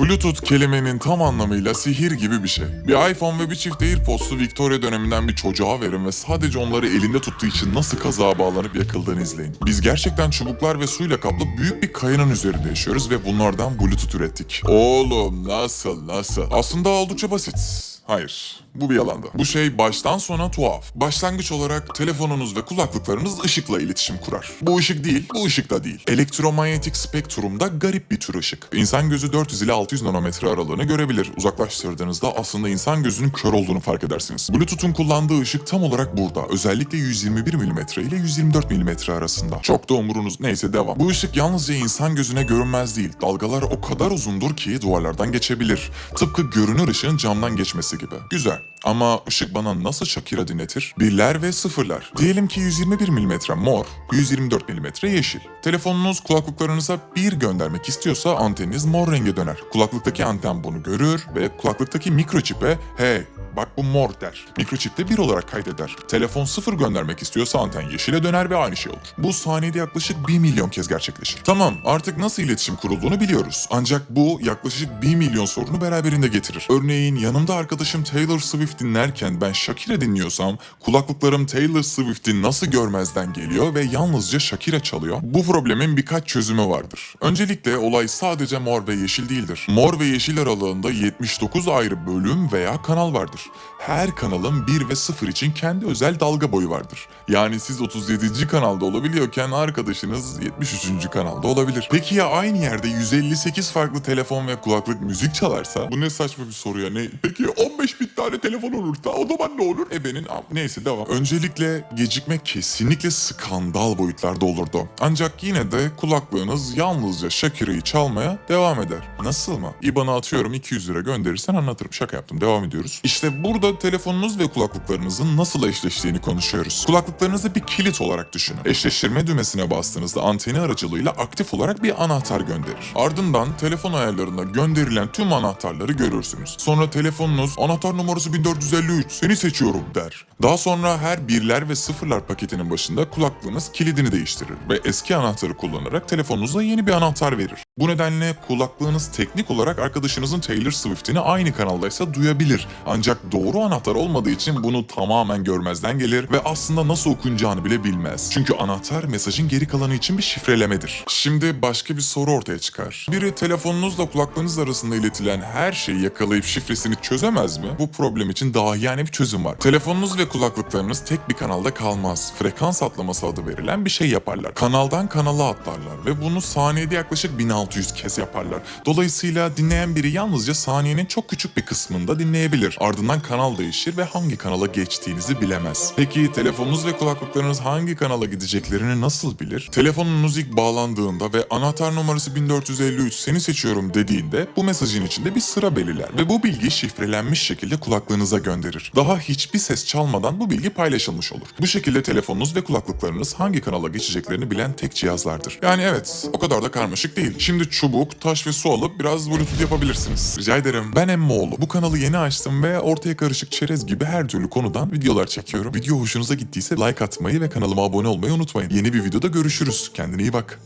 Bluetooth kelimenin tam anlamıyla sihir gibi bir şey. Bir iPhone ve bir çift AirPods'u Victoria döneminden bir çocuğa verin ve sadece onları elinde tuttuğu için nasıl kazağa bağlanıp yakıldığını izleyin. Biz gerçekten çubuklar ve suyla kaplı büyük bir kayanın üzerinde yaşıyoruz ve bunlardan Bluetooth ürettik. Oğlum nasıl nasıl? Aslında oldukça basit. Hayır, bu bir yalandı. Bu şey baştan sona tuhaf. Başlangıç olarak telefonunuz ve kulaklıklarınız ışıkla iletişim kurar. Bu ışık değil, bu ışık da değil. Elektromanyetik spektrumda garip bir tür ışık. İnsan gözü 400 ile 600 nanometre aralığını görebilir. Uzaklaştırdığınızda aslında insan gözünün kör olduğunu fark edersiniz. Bluetooth'un kullandığı ışık tam olarak burada. Özellikle 121 mm ile 124 mm arasında. Çok da umurunuz neyse devam. Bu ışık yalnızca insan gözüne görünmez değil. Dalgalar o kadar uzundur ki duvarlardan geçebilir. Tıpkı görünür ışığın camdan geçmesi gibi. Güzel. Ama ışık bana nasıl Shakira dinletir? Birler ve sıfırlar. Diyelim ki 121 mm mor, 124 mm yeşil. Telefonunuz kulaklıklarınıza bir göndermek istiyorsa anteniniz mor renge döner. Kulaklıktaki anten bunu görür ve kulaklıktaki mikroçipe hey bak bu mor der. Mikroçip de bir olarak kaydeder. Telefon sıfır göndermek istiyorsa anten yeşile döner ve aynı şey olur. Bu saniyede yaklaşık 1 milyon kez gerçekleşir. Tamam artık nasıl iletişim kurulduğunu biliyoruz. Ancak bu yaklaşık 1 milyon sorunu beraberinde getirir. Örneğin yanımda arkadaşım Taylor Swift dinlerken ben Shakira dinliyorsam kulaklıklarım Taylor Swift'i nasıl görmezden geliyor ve yalnızca Shakira çalıyor. Bu problemin birkaç çözümü vardır. Öncelikle olay sadece mor ve yeşil değildir. Mor ve yeşil aralığında 79 ayrı bölüm veya kanal vardır. Her kanalın 1 ve 0 için kendi özel dalga boyu vardır. Yani siz 37. kanalda olabiliyorken arkadaşınız 73. kanalda olabilir. Peki ya aynı yerde 158 farklı telefon ve kulaklık müzik çalarsa? Bu ne saçma bir soru ya. Ne? Peki 15 bin tane telefon olursa o zaman ne olur? E benim neyse devam. Öncelikle gecikme kesinlikle skandal boyutlarda olurdu. Ancak yine de kulaklığınız yalnızca Shakira'yı çalmaya devam eder. Nasıl mı? İBAN'a atıyorum 200 lira gönderirsen anlatırım. Şaka yaptım. Devam ediyoruz. İşte burada telefonunuz ve kulaklıklarınızın nasıl eşleştiğini konuşuyoruz. Kulaklıklarınızı bir kilit olarak düşünün. Eşleştirme düğmesine bastığınızda anteni aracılığıyla aktif olarak bir anahtar gönderir. Ardından telefon ayarlarına gönderilen tüm anahtarları görürsünüz. Sonra telefonunuz anahtar numarası 1453 seni seçiyorum der. Daha sonra her birler ve sıfırlar paketinin başında kulaklığınız kilidini değiştirir ve eski anahtarı kullanarak telefonunuza yeni bir anahtar verir. Bu nedenle kulaklığınız teknik olarak arkadaşınızın Taylor Swift'ini aynı kanaldaysa duyabilir. Ancak doğru anahtar olmadığı için bunu tamamen görmezden gelir ve aslında nasıl okunacağını bile bilmez. Çünkü anahtar mesajın geri kalanı için bir şifrelemedir. Şimdi başka bir soru ortaya çıkar. Biri telefonunuzla kulaklığınız arasında iletilen her şeyi yakalayıp şifresini çözemez mi? Bu problem için daha yani bir çözüm var. Telefonunuz ve kulaklıklarınız tek bir kanalda kalmaz. Frekans atlaması adı verilen bir şey yaparlar. Kanaldan kanala atlarlar ve bunu saniyede yaklaşık 1600 kez yaparlar. Dolayısıyla dinleyen biri yalnızca saniyenin çok küçük bir kısmında dinleyebilir. Ardından kanal değişir ve hangi kanala geçtiğinizi bilemez. Peki telefonunuz ve kulaklıklarınız hangi kanala gideceklerini nasıl bilir? Telefonunuz ilk bağlandığında ve anahtar numarası 1453 seni seçiyorum dediğinde bu mesajın içinde bir sıra belirler ve bu bilgi şifrelenmiş şekilde kulaklığınıza gönderir. Daha hiçbir ses çalmadan bu bilgi paylaşılmış olur. Bu şekilde telefonunuz ve kulaklıklarınız hangi kanala geçeceklerini bilen tek cihazlardır. Yani evet o kadar da karmaşık değil. Şimdi çubuk, taş ve su alıp biraz bluetooth yapabilirsiniz. Rica ederim. Ben Emmoğlu. Bu kanalı yeni açtım ve ortaya karışık çerez gibi her türlü konudan videolar çekiyorum. Video hoşunuza gittiyse like atmayı ve kanalıma abone olmayı unutmayın. Yeni bir videoda görüşürüz. Kendine iyi bak.